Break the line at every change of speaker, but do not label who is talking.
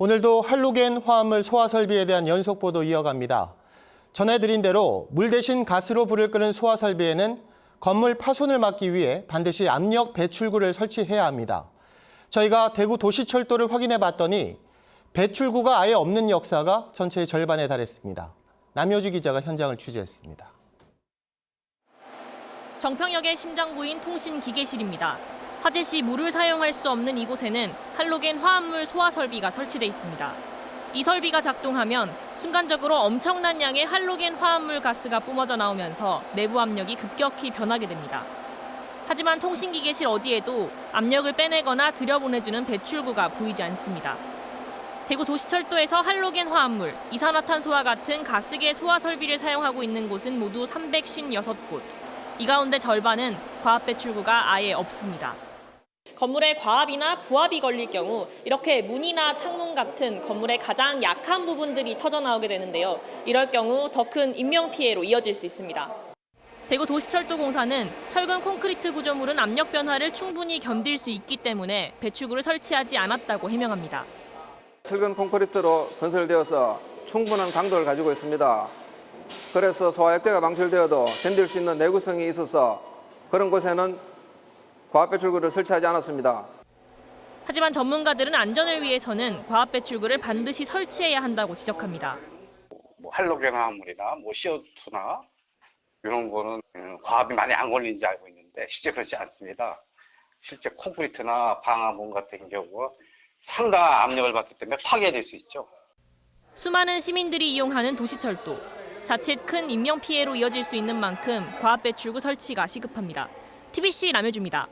오늘도 할로겐 화합물 소화 설비에 대한 연속 보도 이어갑니다. 전해드린 대로 물 대신 가스로 불을 끄는 소화 설비에는 건물 파손을 막기 위해 반드시 압력 배출구를 설치해야 합니다. 저희가 대구 도시철도를 확인해 봤더니 배출구가 아예 없는 역사가 전체의 절반에 달했습니다. 남효주 기자가 현장을 취재했습니다.
정평역의 심장부인 통신기계실입니다. 화재 시 물을 사용할 수 없는 이곳에는 할로겐 화합물 소화 설비가 설치돼 있습니다. 이 설비가 작동하면 순간적으로 엄청난 양의 할로겐 화합물 가스가 뿜어져 나오면서 내부 압력이 급격히 변하게 됩니다. 하지만 통신기계실 어디에도 압력을 빼내거나 들여보내주는 배출구가 보이지 않습니다. 대구 도시철도에서 할로겐 화합물, 이산화탄소와 같은 가스계 소화 설비를 사용하고 있는 곳은 모두 356곳. 이 가운데 절반은 과합 배출구가 아예 없습니다. 건물에 과합이나 부합이 걸릴 경우 이렇게 문이나 창문 같은 건물의 가장 약한 부분들이 터져 나오게 되는데요. 이럴 경우 더 큰 인명 피해로 이어질 수 있습니다. 대구 도시철도공사는 철근 콘크리트 구조물은 압력 변화를 충분히 견딜 수 있기 때문에 배출구를 설치하지 않았다고 해명합니다.
철근 콘크리트로 건설되어서 충분한 강도를 가지고 있습니다. 그래서 소화액제가 방출되어도 견딜 수 있는 내구성이 있어서 그런 곳에는 과압 배출구를 설치하지 않았습니다.
하지만 전문가들은 안전을 위해서는 과합 배출구를 반드시 설치해야 한다고 지적합니다.
뭐 할로겐 화합물이나 뭐 CO2나 이런 거는 음, 과압이 많이 안 걸리는지 알고 있는데 실제 그렇지 않습니다. 실제 콘크리트나 방화문 같은 경우 상당한 압력을 받기 때문에 파괴될 수 있죠.
수많은 시민들이 이용하는 도시철도. 자칫 큰 인명 피해로 이어질 수 있는 만큼 과합 배출구 설치가 시급합니다. TBC 남효주입니다.